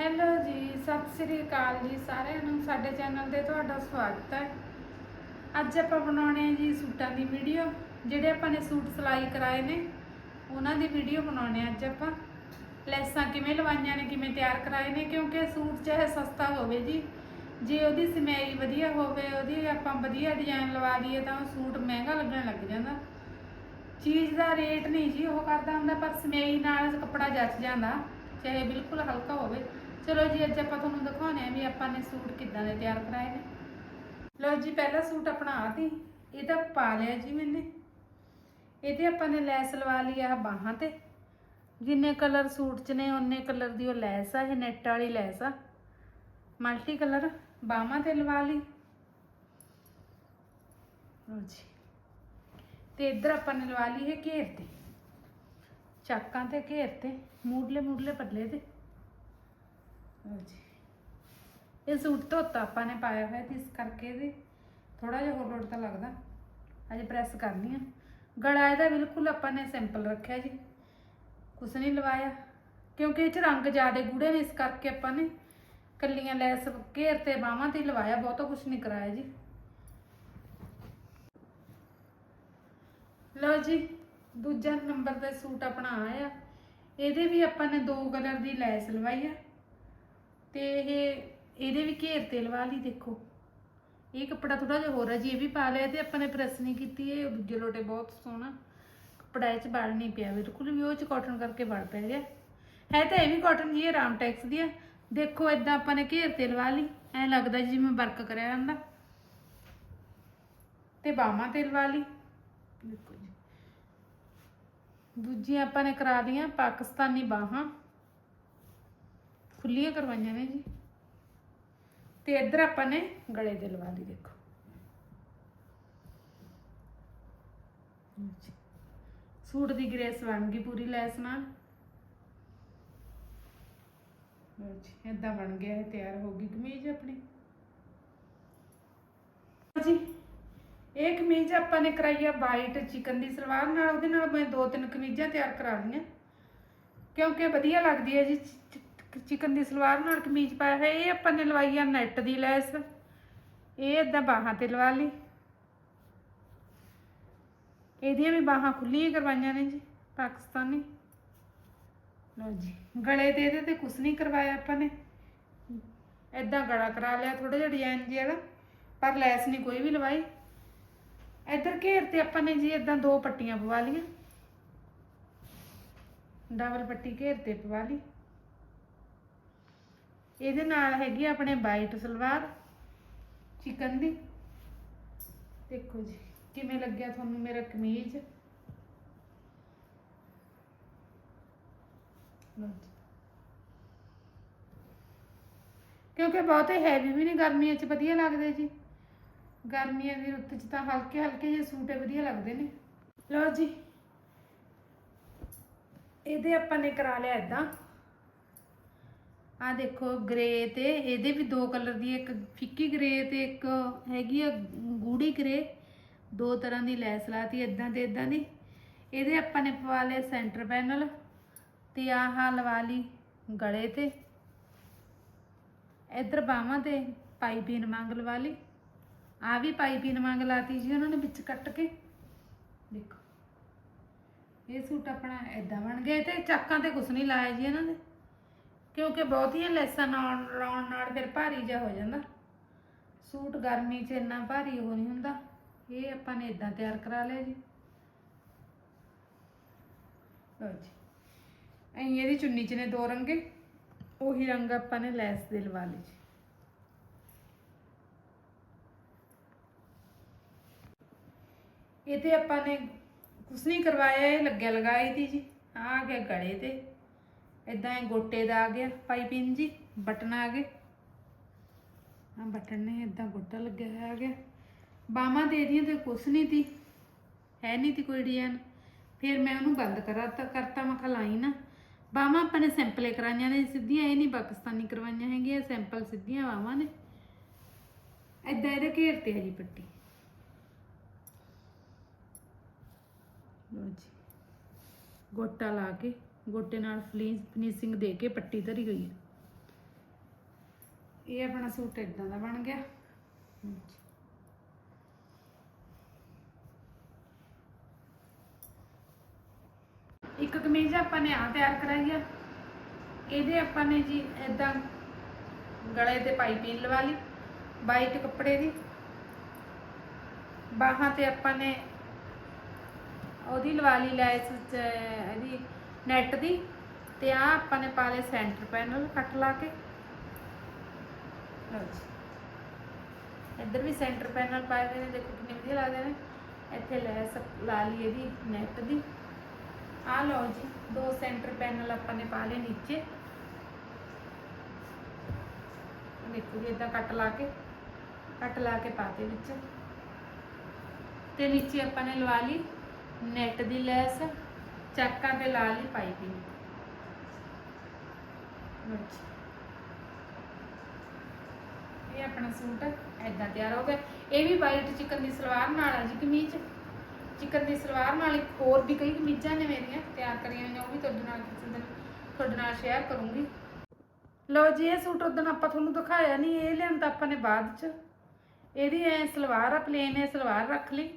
Hello ਜੀ, ਸਤਿ ਸ੍ਰੀ ਅਕਾਲ ਜੀ ਸਾਰਿਆਂ ਨੂੰ। ਸਾਡੇ ਚੈਨਲ ਤੇ ਤੁਹਾਡਾ ਸਵਾਗਤ ਹੈ। ਅੱਜ ਆਪਾਂ ਬਣਾਉਣੇ ਆ ਜੀ ਸੂਟਾਂ ਦੀ ਵੀਡੀਓ। ਜਿਹੜੇ ਆਪਾਂ ਨੇ ਸੂਟ ਸਿਲਾਈ ਕਰਾਏ ਨੇ, ਉਹਨਾਂ ਦੀ ਵੀਡੀਓ ਬਣਾਉਣੇ ਅੱਜ ਆਪਾਂ। ਲੈਸਾਂ ਕਿਵੇਂ ਲਵਾਈਆਂ ਨੇ, ਕਿਵੇਂ ਤਿਆਰ ਕਰਾਏ ਨੇ, ਕਿਉਂਕਿ ਸੂਟ ਚਾਹੇ ਸਸਤਾ ਹੋਵੇ ਜੀ, ਜੇ ਉਹਦੀ ਸਿਮਾਈ ਵਧੀਆ ਹੋਵੇ, ਉਹਦੀ ਆਪਾਂ ਵਧੀਆ ਡਿਜ਼ਾਈਨ ਲਵਾ ਲਈਏ ਤਾਂ ਉਹ ਸੂਟ ਮਹਿੰਗਾ ਲੱਗਣ ਲੱਗ ਜਾਂਦਾ। ਚੀਜ਼ ਦਾ ਰੇਟ ਨਹੀਂ ਜੀ ਉਹ ਕਰਦਾ ਹੁੰਦਾ, ਪਰ ਸਮੇਈ ਨਾਲ ਕੱਪੜਾ ਜੱਚ ਜਾਂਦਾ, ਚਾਹੇ ਬਿਲਕੁਲ ਹਲਕਾ ਹੋਵੇ। ਚਲੋ ਜੀ, ਅੱਜ ਆਪਾਂ ਤੁਹਾਨੂੰ ਦਿਖਾਉਣੇ ਆ ਵੀ ਆਪਾਂ ਨੇ ਸੂਟ ਕਿੱਦਾਂ ਦੇ ਤਿਆਰ ਕਰਾਏ ਨੇ। ਲਓ ਜੀ, ਪਹਿਲਾ ਸੂਟ ਆਪਣਾ ਆ ਤੀ ਇਹ ਤਾਂ ਪਾ ਲਿਆ ਜੀ ਮੈਨੇ। ਇਹਦੇ ਆਪਾਂ ਨੇ ਲੈਸ ਲਵਾ ਲਈ ਆ ਬਾਹਾਂ ਤੇ। ਜਿੰਨੇ ਕਲਰ ਸੂਟ 'ਚ ਨੇ ਉਹਨੇ ਕਲਰ ਦੀ ਉਹ ਲੈਸ ਆ, ਇਹ ਨੈਟ ਵਾਲੀ ਲੈਸ ਆ। ਮਲਟੀ ਕਲਰ ਬਾਹਾਂ ਤੇ ਲਵਾ ਲਈ। ਲਓ ਜੀ, ਤੇ ਇੱਧਰ ਆਪਾਂ ਨੇ ਲਵਾ ਲਈ ਇਹ ਘੇਰ ਤੇ। ਚਾਕਾਂ ਤੇ ਘੇਰ ਤੇ ਮੂਡਲੇ ਮੂਡਲੇ ਪੱਲੇ ਤੇ। ਲਓ ਜੀ ਇਹ ਸੂਟ ਧੋਤਾ ਆਪਾਂ ਨੇ, ਪਾਇਆ ਹੋਇਆ ਤੇ ਇਸ ਕਰਕੇ ਇਹਦੇ। ਥੋੜਾ ਜਿਹਾ ਹੋਰ ਲੋੜ ਤਾਂ ਲੱਗਦਾ। ਅਜੇ ਪ੍ਰੈਸ ਕਰਨੀ ਆ। ਗਲਾ ਇਹਦਾ ਬਿਲਕੁਲ ਆਪਾਂ ਨੇ ਸਿੰਪਲ ਰੱਖਿਆ ਜੀ। ਕੁਛ ਨਹੀਂ ਲਵਾਇਆ। ਕਿਉਂਕਿ ਇਹ ਚ ਰੰਗ ਜ਼ਿਆਦੇ ਗੂੜੇ ਨੇ, ਇਸ ਕਰਕੇ ਆਪਾਂ ਨੇ ਕੱਲੀਆਂ ਲੈਸ ਘੇਰ ਤੇ ਬਾਹਾਂ ਤੇ ਲਵਾਇਆ। ਬਹੁਤਾ ਕੁਛ ਨਹੀਂ ਕਰਾਇਆ ਜੀ। ਲਓ ਜੀ, ਦੂਜਾ ਨੰਬਰ ਦਾ ਸੂਟ ਆਪਣਾ ਆਇਆ। ਇਹਦੇ ਵੀ ਆਪਾਂ ਨੇ ਦੋ ਕਲਰ ਦੀ ਲੈਸ ਲਵਾਈ ਆ। ਤੇ ਇਹ, ਇਹਦੇ ਵੀ ਘੇਰ ਤੇ ਲਵਾ ਲਈ ਦੇਖੋ। ਇਹ ਕੱਪੜਾ ਥੋੜਾ ਜਿਹਾ ਹੋਰ ਹੈ ਜੀ, ਇਹ ਵੀ ਪਾ ਲਿਆ ਤੇ ਆਪਾਂ ਨੇ ਪ੍ਰੈਸ ਨਹੀਂ ਕੀਤੀ, ਇਹ ਦੂਜੇ ਲੋਟੇ ਬਹੁਤ ਸੋਹਣਾ। ਕੱਪੜਾ ਇਹ ਚ ਵੜ ਨਹੀਂ ਪਿਆ, ਬਿਲਕੁਲ ਵੀ ਉਹ ਚ ਕਾਟਨ ਕਰਕੇ ਵੜ ਪੈ ਗਿਆ। ਹੈ ਤਾਂ ਇਹ ਵੀ ਕਾਟਨ ਜੀ, ਇਹ ਰਾਮਟੈਕਸ ਦੀ ਆ। ਦੇਖੋ ਇਦਾਂ ਆਪਾਂ ਨੇ ਘੇਰ ਤੇ ਲਵਾ ਲਈ। ਐ ਲੱਗਦਾ ਜਿਵੇਂ ਵਰਕ ਕਰਿਆ ਜਾਂਦਾ। ਤੇ ਬਾਹਾਂ ਤੇ ਲਵਾ ਲਈ। ਦੇਖੋ ਜੀ। ਦੂਜੀਆਂ ਆਪਾਂ ਨੇ ਕਰਾ ਲਈਆਂ ਪਾਕਿਸਤਾਨੀ ਬਾਹਾਂ। ਖੁੱਲੀਆਂ ਕਰਵਾਈਆਂ ਨੇ ਜੀ। ਤੇ ਇੱਧਰ ਆਪਾਂ ਨੇ ਗਲੇ ਦੇ ਲਵਾ ਲਈ, ਦੇਖੋ। ਸੂਟ ਦੀ ਗ੍ਰੇਸ ਬਣ ਗਈ ਪੂਰੀ ਲੈਸ ਨਾਲ। ਜੀ ਇਦਾਂ ਬਣ ਗਿਆ, ਇਹ ਤਿਆਰ ਹੋ ਗਈ ਕਮੀਜ਼ ਆਪਣੀ। ਜੀ, ਇਹ ਕਮੀਜ਼ ਆਪਾਂ ਨੇ ਕਰਾਈ ਆ ਵਾਈਟ ਚਿਕਨ ਦੀ ਸਲਵਾਰ, ਨਾਲ ਉਹਦੇ ਨਾਲ ਮੈਂ ਦੋ ਤਿੰਨ ਕਮੀਜ਼ਾਂ ਤਿਆਰ ਕਰਾ ਲਈਆਂ। ਕਿਉਂਕਿ ਵਧੀਆ ਲੱਗਦੀ ਹੈ ਜੀ ਚਿਕਨ ਦੀ ਸਲਵਾਰ ਨਾਲ ਕਮੀਜ਼ ਪਾਇਆ ਹੋਇਆ, ਇਹ ਆਪਾਂ ਨੇ ਲਵਾਈ ਆ ਨੈਟ ਦੀ ਲੈਸ। ਇਹ ਇਦਾਂ ਬਾਹਾਂ ਤੇ ਲਵਾ ਲਈ। ਇਹਦੀਆਂ ਵੀ ਬਾਹਾਂ ਖੁੱਲੀਆਂ ਕਰਵਾਈਆਂ ਨੇ ਜੀ, ਪਾਕਿਸਤਾਨੀ। ਲਓ ਜੀ, ਗਲੇ ਤੇ ਇਹਦੇ ਤੇ ਕੁਛ ਨਹੀਂ ਕਰਵਾਇਆ ਆਪਾਂ ਨੇ। ਇਦਾਂ ਗਲਾ ਕਰਾ ਲਿਆ ਥੋੜਾ ਜਿਹਾ ਡਿਜ਼ਾਈਨ ਜਿਹਾ ਪਰ ਲੈਸ ਨਹੀਂ ਕੋਈ ਵੀ ਲਵਾਈ। ਇੱਧਰ ਘੇਰ ਤੇ ਆਪਾਂ ਨੇ ਜੀ ਇਦਾਂ ਦੋ ਪੱਟੀਆਂ ਪਵਾ ਲਈਆਂ। ਡਬਲ ਪੱਟੀ ਘੇਰ ਤੇ ਪਵਾ ਲਈ। ਇਹਦੇ ਨਾਲ ਹੈਗੀ ਆਪਣੇ ਵਾਈਟ ਸਲਵਾਰ, ਚਿਕਨ ਦੀ। ਦੇਖੋ ਜੀ, ਕਿਵੇਂ ਲੱਗਿਆ ਤੁਹਾਨੂੰ ਮੇਰਾ ਕਮੀਜ਼? ਕਿਉਂਕਿ ਬਹੁਤੇ ਹੈਵੀ ਵੀ ਨਹੀਂ ਗਰਮੀਆਂ 'ਚ ਵਧੀਆ ਲੱਗਦੇ ਜੀ। ਗਰਮੀਆਂ ਦੀ ਰੁੱਤ 'ਚ ਤਾਂ ਹਲਕੇ ਹਲਕੇ ਜਿਹੇ ਸੂਟ ਵਧੀਆ ਲੱਗਦੇ ਨੇ। ਲਓ ਜੀ, ਇਹਦੇ ਆਪਾਂ ਨੇ ਕਰਾ ਲਿਆ ਇਦਾਂ ਆ ਦੇਖੋ ਗ੍ਰੇ ਤੇ ਇਹਦੇ ਵੀ ਦੋ ਕਲਰ ਦੀ, ਇੱਕ ਫਿੱਕੀ ਗ੍ਰੇ ਤੇ ਇੱਕ ਹੈਗੀ ਆ ਗੂੜੀ ਗ੍ਰੇ। ਦੋ ਤਰ੍ਹਾਂ ਦੀ ਲੈਸ ਲਾਤੀ ਇਦਾਂ ਤੇ ਇਦਾਂ ਦੀ। ਇਹਦੇ ਆਪਾਂ ਨੇ ਪਵਾ ਲਏ ਸੈਂਟਰ ਪੈਨਲ ਤੇ ਆਹ ਲਵਾ ਲਈ ਗਲੇ ਤੇ। ਇੱਧਰ ਬਾਹਾਂ ਤੇ ਪਾਈਪਿੰਗ ਮੰਗ ਲਵਾ ਲਈ। ਆ ਵੀ ਪਾਈਪਿੰਗ ਮੰਗ ਲਾਤੀ ਜੀ ਉਹਨਾਂ ਨੇ ਵਿੱਚ ਕੱਟ ਕੇ। ਦੇਖੋ। ਇਹ ਸੂਟ ਆਪਣਾ ਇਦਾਂ ਬਣ ਗਿਆ, ਇਹ ਤੇ ਚਾਕਾਂ ਤੇ ਕੁਛ ਨਹੀਂ ਲਾਇਆ ਜੀ ਇਹਨਾਂ ਨੇ। ਕਿਉਂਕਿ ਬਹੁਤੀਆਂ ਲੈਸਾਂ ਨਾਲ ਲਾਉਣ ਨਾਲ ਫਿਰ ਭਾਰੀ ਜਿਹਾ ਹੋ ਜਾਂਦਾ। ਸੂਟ ਗਰਮੀ 'ਚ ਇੰਨਾ ਭਾਰੀ ਉਹ ਨਹੀਂ ਹੁੰਦਾ। ਇਹ ਆਪਾਂ ਨੇ ਇਦਾਂ ਤਿਆਰ ਕਰਾ ਲਿਆ ਜੀ। ਲਓ ਜੀ। ਐਂ ਇਹਦੀ ਚੁੰਨੀ 'ਚ ਨੇ ਦੋ ਰੰਗੇ। ਉਹੀ ਰੰਗ ਆਪਾਂ ਨੇ ਲੈਸ ਦੇ ਲਵਾ ਲਈ ਜੀ। ਇਹ ਤੇ ਆਪਾਂ ਨੇ ਕੁਛ ਨਹੀਂ ਕਰਵਾਇਆ, ਇਹ ਲੱਗਿਆ ਲਗਾਈ ਤੀ ਜੀ ਆ ਗਿਆ ਗਲੇ ਤੇ। ਇਦਾਂ ਇਹ ਗੋਟੇ ਦਾ ਆ ਗਿਆ ਪਾਈਪਿੰਗ ਜੀ, ਬਟਨ ਆ ਗਏ। ਆ ਬਟਨ ਨੇ ਇਦਾਂ ਗੋਟਾ ਲੱਗਿਆ ਹੋਇਆ ਆ ਗਿਆ। ਬਾਹਾਂ ਦੇ ਦੀਆਂ ਤੇ ਕੁਛ ਨਹੀਂ ਤੀ, ਹੈ ਨਹੀਂ ਤੀ ਕੋਈ ਡਿਜ਼ਾਈਨ। ਫਿਰ ਮੈਂ ਉਹਨੂੰ ਬੰਦ ਕਰਾਤਾ ਕਰਤਾ, ਮੈਂ ਖਲਾਈ ਨਾ। ਬਾਹਾਂ ਆਪਾਂ ਨੇ ਸਿੰਪਲੇ ਕਰਾਈਆਂ ਨੇ, ਸਿੱਧੀਆਂ ਇਹ ਨਹੀਂ ਪਾਕਿਸਤਾਨੀ ਕਰਵਾਈਆਂ ਹੈਗੀਆਂ ਸਿੰਪਲ ਸਿੱਧੀਆਂ ਬਾਹਾਂ ਨੇ। ਇਦਾਂ ਇਹਦੇ ਘੇਰ ਤੇ ਹੈ ਜੀ ਪੱਟੀ। ਲਓ ਜੀ, ਗੋਟਾ ਲਾ ਕੇ ਗੋਟੇ ਨਾਲ ਫਲੀਸ ਫਿਨਿਸ਼ਿੰਗ ਦੇ ਕੇ ਪੱਟੀ ਧਰੀ ਗਈ ਹੈ। ਇਹ ਆਪਣਾ ਸੂਟ ਇਦਾਂ ਦਾ ਬਣ ਗਿਆ। ਇੱਕ ਕਮੀਜ਼ ਆਪਾਂ ਨੇ ਆ ਤਿਆਰ ਕਰਾਈ ਆ। ਇਹਦੇ ਆਪਾਂ ਨੇ ਜੀ ਇਦਾਂ ਗਲੇ ਤੇ ਪਾਈਪਿੰਗ ਲਵਾ ਲਈ ਵਾਈਟ ਕੱਪੜੇ ਦੀ। ਬਾਹਾਂ ਤੇ ਆਪਾਂ ਨੇ ਉਹਦੀ ਲਵਾ ਲਈ, ਲੈਸ ਇਹਦੀ ਨੈਟ ਦੀ ਤੇ ਆ ਆਪਾਂ ਨੇ ਪਾ ਲਏ ਸੈਂਟਰ ਪੈਨਲ ਕੱਟ ਲਾ ਕੇ। ਲਓ ਜੀ। ਇੱਧਰ ਵੀ ਸੈਂਟਰ ਪੈਨਲ ਪਾਏ ਹੋਏ ਨੇ, ਦੇਖੋ ਕਿੰਨੇ ਵਧੀਆ ਲੱਗਦੇ ਨੇ। ਇੱਥੇ ਲੈਸ ਲਾ ਲਈ ਇਹਦੀ ਨੈਟ ਦੀ। ਆ ਲਓ ਜੀ, ਦੋ ਸੈਂਟਰ ਪੈਨਲ ਆਪਾਂ ਨੇ ਪਾ ਲਏ ਨੀਚੇ। ਦੇਖੋ ਜੀ ਇਦਾਂ ਕੱਟ ਲਾ ਕੇ, ਕੱਟ ਲਾ ਕੇ ਪਾਤੇ ਵਿੱਚ। ਤੇ ਨੀਚੇ ਆਪਾਂ ਨੇ ਲਵਾ ਲਈ ਨੈਟ ਦੀ ਲੈਸ। ਚੈੱਕ ਤੇ ਲਾ ਲਈ ਪਾਈਪਿੰਗ ਇਹ ਆਪਣਾ ਸੂਟ ਐਦਾਂ ਤਿਆਰ ਹੋ ਗਿਆ। ਇਹ ਵੀ ਵਾਈਟ ਚਿਕਨ ਦੀ ਸਲਵਾਰ ਨਾਲ ਆ ਜੀ ਕਮੀਜ਼। ਚਿਕਨ ਦੀ ਸਲਵਾਰ ਨਾਲ ਇੱਕ ਹੋਰ ਵੀ ਕਈ ਕਮੀਜ਼ਾਂ ਨੇ ਮੇਰੀਆਂ ਤਿਆਰ ਕਰੀਆਂ ਹੋਈਆਂ, ਉਹ ਵੀ ਤੁਹਾਡੇ ਨਾਲ ਕਿਸੇ ਦਿਨ ਤੁਹਾਡੇ ਨਾਲ ਸ਼ੇਅਰ ਕਰੂੰਗੀ। ਲਓ ਜੀ, ਇਹ ਸੂਟ ਉਦੋਂ ਆਪਾਂ ਤੁਹਾਨੂੰ ਦਿਖਾਇਆ ਨਹੀਂ ਇਹ ਲਿਆਂਦਾ ਆਪਾਂ ਨੇ ਬਾਅਦ ਚ। ਇਹਦੀ ਐ ਸਲਵਾਰ ਆ ਪਲੇਨ ਐ ਸਲਵਾਰ ਰੱਖ ਲਈ।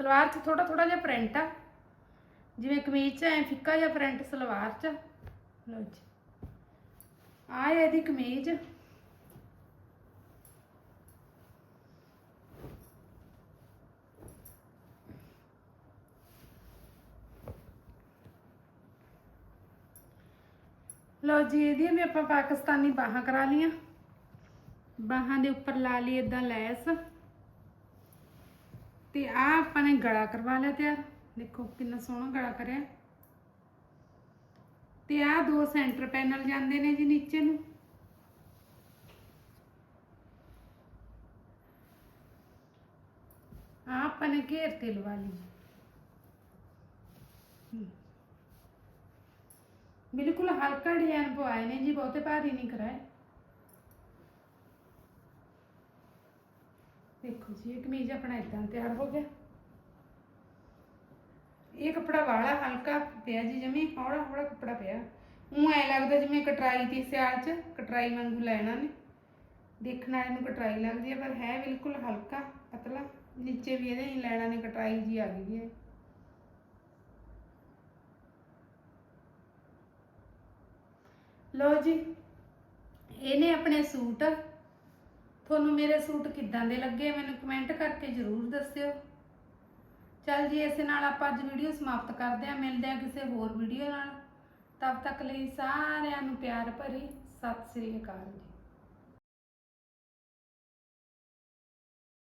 ਸਲਵਾਰ 'ਚ ਥੋੜਾ ਥੋੜਾ ਜਿਹਾ ਪ੍ਰਿੰਟ ਆ। ਜਿਵੇਂ ਕਮੀਜ਼ 'ਚ ਐ ਫਿੱਕਾ ਜਿਹਾ ਪ੍ਰਿੰਟ ਸਲਵਾਰ 'ਚ। ਲਓ ਜੀ। ਆ ਇਹਦੀ ਕਮੀਜ਼। ਲਓ ਜੀ, ਇਹਦੀਆਂ ਵੀ ਆਪਾਂ ਪਾਕਿਸਤਾਨੀ ਬਾਹਾਂ ਕਰਾ ਲੀਆਂ ਬਾਹਾਂ ਦੇ ਉੱਪਰ ਲਾ ਲਈ ਇਦਾਂ ਲੈਸ। ਤੇ ਆ ਆਪਾਂ ਨੇ ਗਲਾ ਕਰਵਾ ਲਿਆ ਤਿਆਰ। ਦੇਖੋ ਕਿੰਨਾ ਸੋਹਣਾ ਗਲਾ ਕਰਿਆ। ਤੇ ਆ ਦੋ ਸੈਂਟਰ ਪੈਨਲ ਜਾਂਦੇ ਨੇ ਜੀ ਨੀਚੇ ਨੂੰ। ਆ ਆਪਾਂ ਨੇ ਘੇਰ ਤੇ ਲਵਾ ਲਈ ਬਿਲਕੁਲ ਹਲਕਾ ਡਿਜ਼ਾਈਨ ਪਵਾਏ ਨੇ ਜੀ, ਬਹੁਤੇ ਭਾਰੀ ਨਹੀਂ ਕਰਾਏ। ਦੇਖੋ ਜੀ, ਇਹ ਕਮੀਜ਼ ਆਪਣਾ ਇਦਾਂ ਤਿਆਰ ਹੋ ਗਿਆ। ਇਹ ਕੱਪੜਾ ਵਾਲਾ, ਹਲਕਾ ਪਿਆ ਜੀ ਜਮੀ, ਹੌਲਾ ਹੌਲਾ ਕੱਪੜਾ ਪਿਆ। ਉਹ ਐ ਲੱਗਦਾ ਜਿਵੇਂ ਕਟਰਾਈ ਦੀ ਸਿਆਲ ਚ, ਕਟਰਾਈ ਵਾਂਗੂ ਲੈਣਾ ਨੇ। ਦੇਖਣ ਵਾਲੇ ਕਟਰਾਈ ਲੱਗਦੀ ਹੈ ਪਰ ਹੈ ਬਿਲਕੁਲ ਹਲਕਾ, ਪਤਲਾ। ਨੀਚੇ ਵੀ ਇਹਦੇ ਹੀ ਲੈਣਾ ਨੇ, ਕਟਰਾਈ ਜੀ ਆ ਗਈ ਹੈ। ਲਓ ਜੀ, ਇਹਨੇ ਆਪਣੇ ਸੂਟ। ਤੁਹਾਨੂੰ ਮੇਰੇ ਸੂਟ ਕਿੱਦਾਂ ਦੇ ਲੱਗੇ, ਮੈਨੂੰ ਕਮੈਂਟ ਕਰਕੇ ਜ਼ਰੂਰ ਦੱਸਿਓ। ਚੱਲ ਜੀ ਇਸੇ ਨਾਲ ਆਪਾਂ ਅੱਜ ਵੀਡੀਓ ਸਮਾਪਤ ਕਰਦੇ ਹਾਂ, ਮਿਲਦੇ ਹਾਂ ਕਿਸੇ ਹੋਰ ਵੀਡੀਓ ਨਾਲ। ਤਬ ਤੱਕ ਲਈ ਸਾਰਿਆਂ ਨੂੰ ਪਿਆਰ ਭਰੀ, ਸਤਿ ਸ੍ਰੀ ਅਕਾਲ ਜੀ।